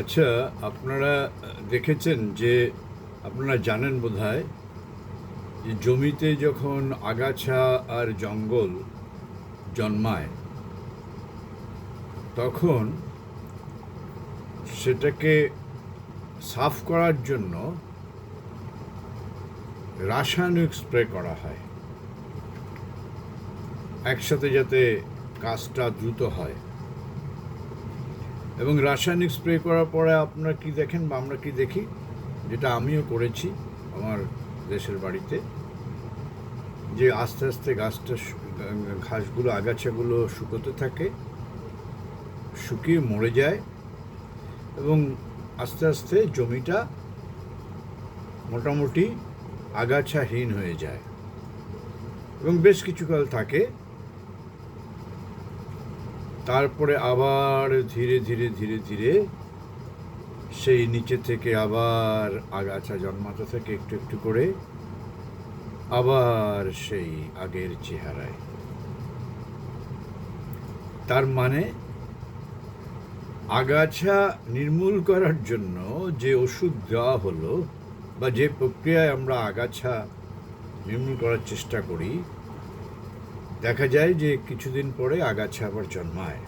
আচ্ছা আপনারা দেখেছেন যে আপনারা জানেন বোধহয় যে জমিতে যখন আগাছা আর জঙ্গল জন্মায়, তখন সেটাকে সাফ করার জন্য রাসায়নিক স্প্রে করা হয়। একসাথে যাতে কাজটা দ্রুত হয়। এবং রাসায়নিক স্প্রে করার পরে আপনারা কি দেখেন বা আমরা কি দেখি? যেটা আমিও করেছি আমার দেশের বাড়িতে। যে আস্তে আস্তে গাছটা ঘাসগুলো, আগাছাগুলো শুকোতে থাকে, শুকিয়ে মরে যায় এবং আস্তে আস্তে জমিটা মোটামুটি আগাছাহীন হয়ে যায় এবং বেশ কিছুকাল থাকে। তারপরে আবার ধীরে ধীরে ধীরে ধীরে সেই নিচে থেকে আবার আগাছা জন্মাতে থেকে একটু একটু করে, আবার সেই আগের চেহারায়। তার মানে আগাছা নির্মূল করার জন্য যে ওষুধ দেওয়া হলো বা যে প্রক্রিয়ায় আমরা আগাছা নির্মূল করার চেষ্টা করি দেখা যায় যে কিছুদিন পরে আগাছা আবার জন্মায়।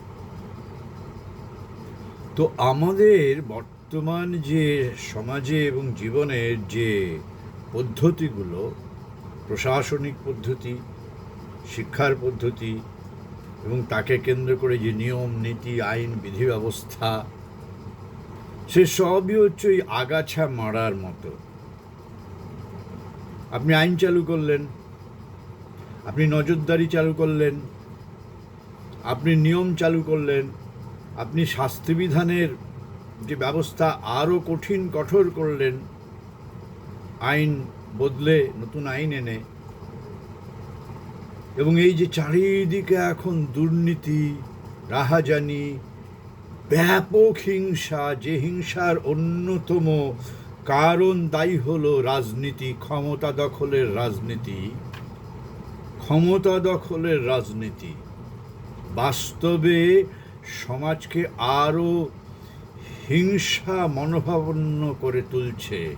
তো আমাদের বর্তমান যে সমাজে এবং জীবনের যে পদ্ধতিগুলো, প্রশাসনিক পদ্ধতি, শিক্ষার পদ্ধতি এবং তাকে কেন্দ্র করে যে নিয়ম, নীতি, আইন, বিধি ব্যবস্থা, সে সবই হচ্ছে ওই আগাছা মারার মতো। আপনি আইন চালু করলেন আপনি নজরদারি চালু করলেন, আপনি নিয়ম চালু করলেন, আপনি শাস্তিবিধানের যে ব্যবস্থা আরও কঠিন, কঠোর করলেন, আইন বদলে, নতুন আইন এনে, এবং এই যে চারিদিকে এখন দুর্নীতি, রাহাজানি, ব্যাপক হিংসা, যে হিংসার অন্যতম কারণ দায়ী হলো রাজনীতি, ক্ষমতা দখলের রাজনীতি ক্ষমতা দখলের রাজনীতি। বাস্তবে সমাজকে আরও হিংসা মনোভাবন্ন করে তুলছে।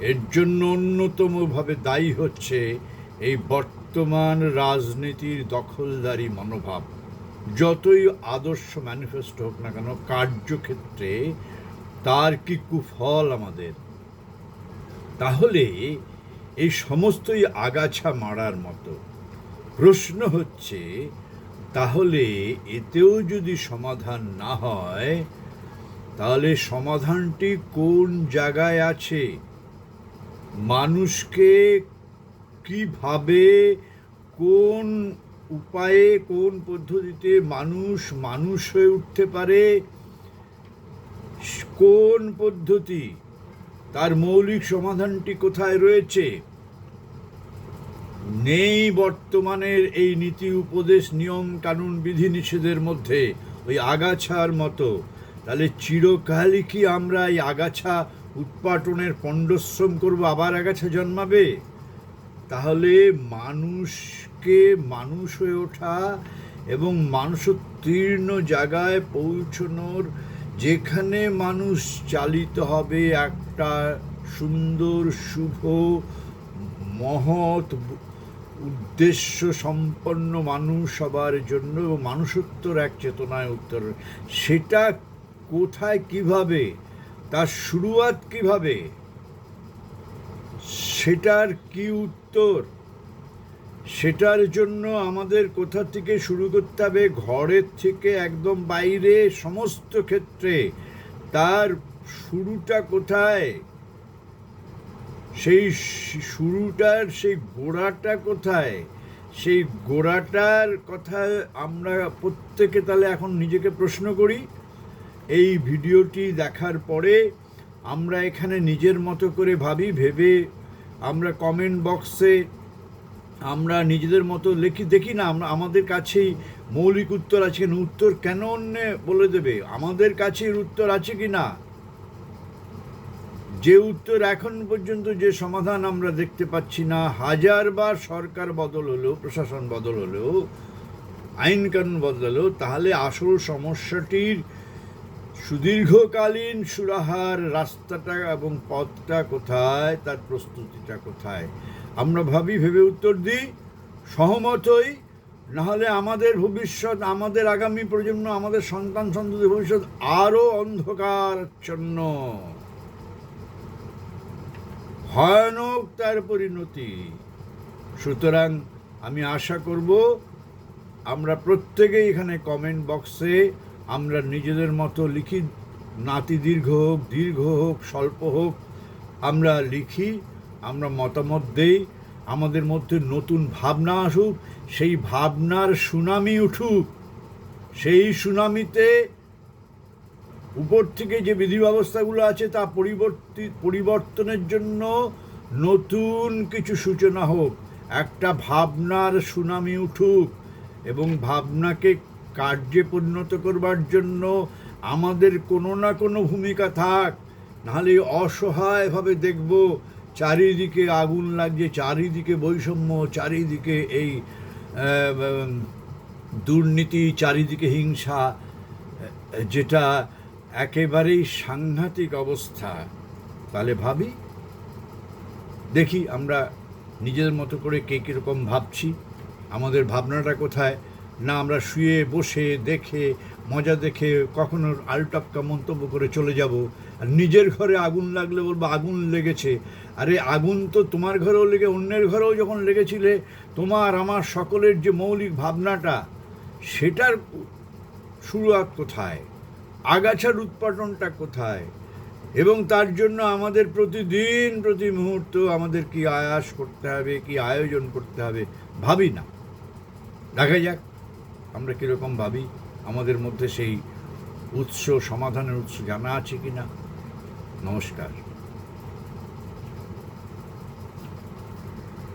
এর জন্য অন্যতমভাবে দায়ী হচ্ছে এই বর্তমান রাজনীতির দখলদারি মনোভাব। যতই আদর্শ ম্যানিফেস্টো হোক না কেন, কার্যক্ষেত্রে তার কি কুফল আমাদের? তাহলে এই সমস্তই আগাছা মারার মতো। প্রশ্ন হচ্ছে, তাহলে এতেও যদি সমাধান না হয়, তাহলে সমাধানটি কোন জায়গায় আছে? মানুষকে কীভাবে, কোন উপায়ে, কোন পদ্ধতিতে মানুষ মানুষ হয়ে উঠতে পারে? কোন পদ্ধতি? তার মৌলিক সমাধানটি কোথায় রয়েছে? নেই বর্তমানের এই নীতি উপদেশ নিয়ম কানুন বিধি নিষেধের মধ্যে, ওই আগাছার মতো। তাহলে চিরকালই কি আমরা এই আগাছা উৎপাটনের পণ্ডশ্রম করব, আবার আগাছা জন্মাবে? তাহলে মানুষকে মানুষ হয়ে ওঠা এবং মানুষোত্তীর্ণ জায়গায় পৌঁছনোর যেখানে মানুষ চালিত হবে একটা সুন্দর, শুভ, মহৎ উদ্দেশ্য সম্পন্ন মানুষ সবার জন্য মানুষত্বর এক চেতনায় উত্তর। সেটা কোথায় কীভাবে, তার শুরুয়াত কীভাবে, সেটার কি উত্তর? সেটার জন্য আমাদের কোথা থেকে শুরু করতে হবে? ঘরের থেকে একদম বাইরে সমস্ত ক্ষেত্রে। তার শুরুটা কোথায়? সেই শুরুটার, সেই গোড়াটা কোথায়? সেই গোড়াটার কথা আমরা প্রত্যেকে তাহলে এখন নিজেকে প্রশ্ন করি। এই ভিডিওটি দেখার পরে আমরা এখানে নিজের মতো করে ভাবি, ভেবে আমরা কমেন্ট বক্সে আমরা নিজেদের মতো লিখি দেখি না, আমরা আমাদের কাছেই মৌলিক উত্তর আছে কিনা, উত্তর কেন অন্য বলে দেবে? আমাদের কাছে উত্তর আছে কি না যে উত্তর এখন পর্যন্ত যে সমাধান আমরা দেখতে পাচ্ছি না হাজারবার সরকার বদল হলেও প্রশাসন বদল হলেও আইন কানুন বদলালেও তাহলে আসল সমস্যাটির সুদীর্ঘকালীন সুরাহার রাস্তাটা এবং পথটা কোথায়, তার প্রস্তুতিটা কোথায়? আমরা ভাবি ভেবে উত্তর দিই সহমতই নাহলে আমাদের ভবিষ্যৎ, আমাদের আগামী প্রজন্ম, আমাদের সন্তান সন্ততি ভবিষ্যৎ আরও অন্ধকারাচ্ছন্ন। ভয়ানক তার পরিণতি। সুতরাং আমি আশা করব, আমরা প্রত্যেকেই এখানে কমেন্ট বক্সে আমরা নিজেদের মতো লিখি, নাতি দীর্ঘ হোক দীর্ঘ হোক, স্বল্প হোক, আমরা লিখি। আমরা মতামত দেই, আমাদের মধ্যে নতুন ভাবনা আসুক, সেই ভাবনার সুনামি উঠুক। সেই সুনামিতে উপর থেকে যে বিধি ব্যবস্থাগুলো আছে তা পরিবর্তিত পরিবর্তনের জন্য নতুন কিছু সূচনা হোক। একটা ভাবনার সুনামি উঠুক এবং ভাবনাকে কার্যে পরিণত করবার জন্য আমাদের কোনো না কোনো ভূমিকা থাক। নাহলে অসহায়ভাবে দেখব চারিদিকে আগুন লাগছে, চারিদিকে বৈষম্য, চারিদিকে এই দুর্নীতি, চারিদিকে হিংসা, যেটা একেবারেই সাংঘাতিক অবস্থা। তাহলে ভাবি, দেখি আমরা নিজেদের মতো করে কে কীরকম ভাবছি, আমাদের ভাবনাটা কোথায়? না আমরা শুয়ে, বসে, দেখে, মজা দেখে কখনো আলটপকা মন্তব্য করে চলে যাব। আর নিজের ঘরে আগুন লাগলে বলব আগুন লেগেছে। আরে আগুন তো তোমার ঘরেও লেগে, অন্যের ঘরেও যখন লেগেছিলে, তোমার, আমার সকলের যে মৌলিক ভাবনাটা, সেটার শুরুয়াত কোথায়? আগাছার উৎপাদনটা কোথায়? এবং তার জন্য আমাদের প্রতিদিন, প্রতি মুহূর্ত আমাদের কি আয়াস করতে হবে, কি আয়োজন করতে হবে, ভাবি না। দেখা যাক। আমরা কীরকম ভাবি? আমাদের মধ্যে সেই উৎস সমাধানের উৎস জানা আছে কি না নমস্কার।